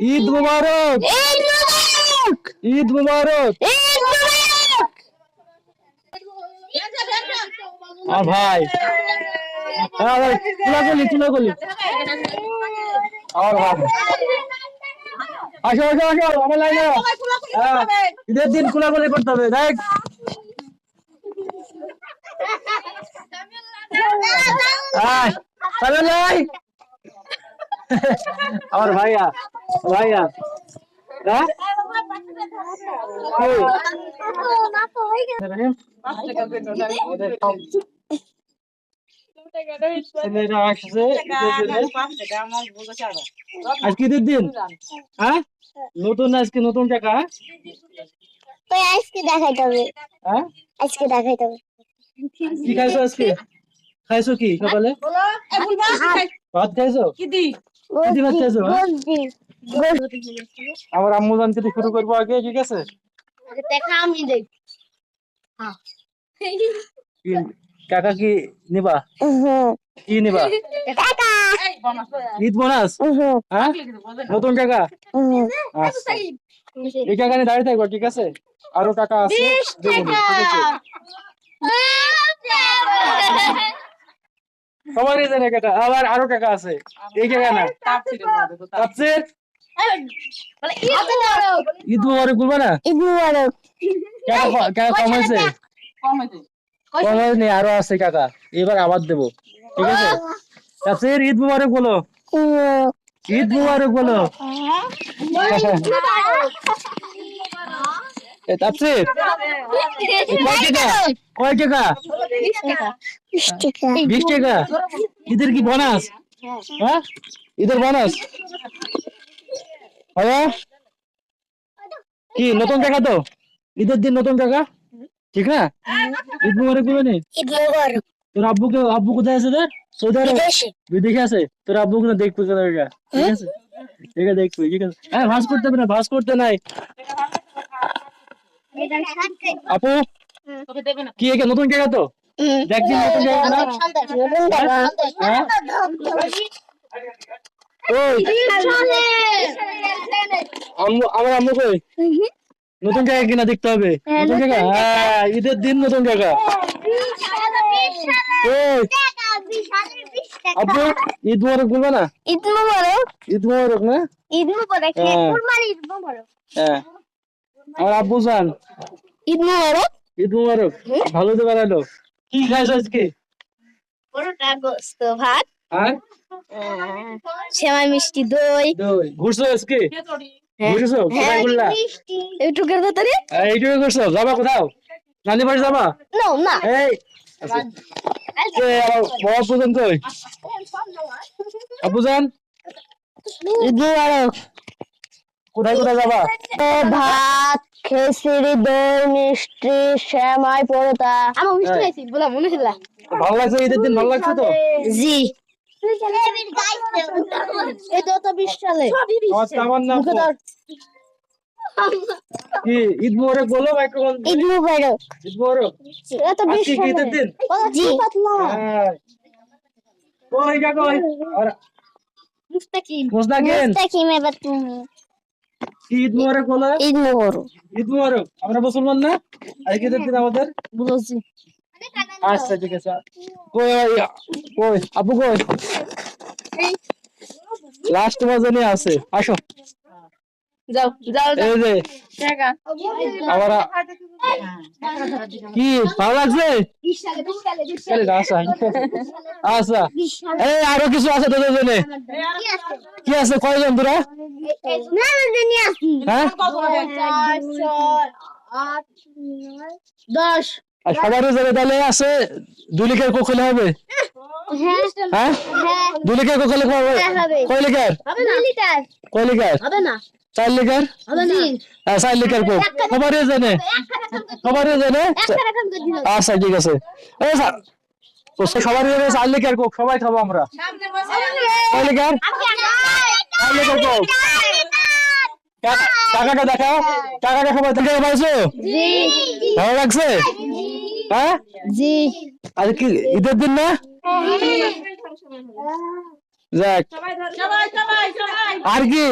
ঈদ মুবারক। ঈদ মুবারক। ঈদ মুবারক। ঈদ মুবারক। আর ভাই। হ্যাঁ ভাই তুলাগুলি তুলাগুলি আর ভাই। আসো আসো আসো আমার লাইনে ঈদের দিন কুলাগুলি করতে হবে দেখ। আমার ভাইয়া। ভাইয়া। হ্যাঁ। আজকে দিন? হ্যাঁ? নতুন আজকে নতুন টাকা হ্যাঁ? আজকে দেখাইতে হবে হ্যাঁ? আজকে দেখাইতে হবে কি খাইছো আজকে? খাইছো কি সকালে? ভাত খাইছো? কি ভাত খাইছো হ্যাঁ? আমার আম্মু জান থেকে শুরু করব আগে ঠিক আছে? দেখা আমি দেখ কাকা কি নিবা? কি নিবা? ঈদ বোনাস? হ্যাঁ? নতুন টাকা আচ্ছা। এই টাকা নিয়ে দাঁড়িয়ে থাকব ঠিক আছে? আরও টাকা। আছে? সবারই জানে টাকা আবার আরও টাকা আছে। এই টাকা না। তাপসির? ঈদ মুবারক। বলবা না? ঈদ মুবারক। টাকা ক- টাকা? কম হয়েছে। কম হয়নি আরও আছে টাকা এবার আবার দেবো। ঠিক আছে? তাপসির ঈদ মুবারক বলো। ঈদ মুবারক বলো। এ তাপসির কয় টাকা? কয় টাকা? বিশ টাকা। ঈদের কি বোনাস হ্যাঁ? ঈদের বোনাস কি নতুন টাকা তো? ঈদের দিন নতুন টাকা ঠিক না? ঈদ মুবারক বলে নি? তোর আব্বুকে আব্বু কোথায় আছে তোর সৌদি আরব? বিদেশে। আছে? তোর আব্বু কোথায়? দেখব ঠিক আছে? ঠিক আছে দেখবি ঠিক আছে। হ্যাঁ ভাস করতে হবে না ভাস করতে নাই। আপু? কি একে নতুন টাকা তো? দেখছিস নতুন টাকা না? হ্যাঁ? ওই আম্মু আমার আম্মু কই? নতুন জায়গা কিনা দেখতে হবে। নতুন জায়গা? হ্যাঁ ঈদের দিন নতুন জায়গা। আব্বু ঈদ মোবারক বলবে না? ঈদ মুবারক। ঈদ মোবারক না? ঈদ মুবারক হ্যাঁ। কুরবানি ঈদ মুবারক। হ্যাঁ। আমার আব্বু জান? ঈদ মুবারক। ঈদ মোবারক। ভালো তো বেড়ালো কি খাইছ আজকে? পরোটা গোস্ত ভাত। হ্যাঁ সেমাই মিষ্টি দই। দই। ঘুরছো আজকে? ঘুরেছো কোথায় ঘুরলা? এইটুকের ভেতরে? এই, এইটুকু করছ যাবা কোথাও? নানি বাড়ি যাবা? নো না। এই আচ্ছা। আমার কই? কোথায় কোথায় যাবা? ভাত খিচুড়ি দই মিষ্টি সেমাই পরোটা। আমি মিষ্টি খাইছি বলা মনে ভালো লাগছে ঈদের দিন ভালো লাগছে তো? জি। এই বিশ সালে। কি ঈদ মোবারক বলো মাইক্রোফোন ঈদ মুবারক। ঈদ মোবারক। এটা তো বিশ আজকে দিন? জি। কই যা কই? আর মুস্তাকিম। মোস্তাকিন মুস্তাকিম এবার তুমি। ঈদ মোবারক বলো? ঈদ মুবারক। ঈদ মোবারক। আমরা মুসলমান না? আজকে দিন আমাদের? বুঝছি। আচ্ছা ঠিক আছে। কই কই আপু কই? লাস্ট বাজে আছে আসো। যাও যাও এই যে আবার কি ভালো লাগছে? আচ্ছা এই আরও কিছু আছে তোদের জন্য। কি আছে? কয়জন তোরা? হ্যাঁ? দশ। আর সবারই যাবে তাহলে আছে দুলিকের কোখলে হবে? হ্যাঁ। হ্যাঁ? হ্যাঁ। কোখলে হবে হবে। কয় লিটার? হবে না। লিটার। কয় লিটার? হবে না। চার লিটার? হবে না। হ্যাঁ চার লিটার কোক সবারই জানে সবারই জানে আচ্ছা ঠিক আছে। এই স্যার তো সে সবারই জানে চার লিটার কোক সবাই খাব আমরা। কয় লিটার? চার লিটার। কোক টাকা- টাকাটা দেখাও। টাকাটা সবাই দেখে পাইছো? জি। ভালো লাগছে? হ্যাঁ? জি। আজ কি ঈদের দিন না? হ্যাঁ। যাক। আর কি?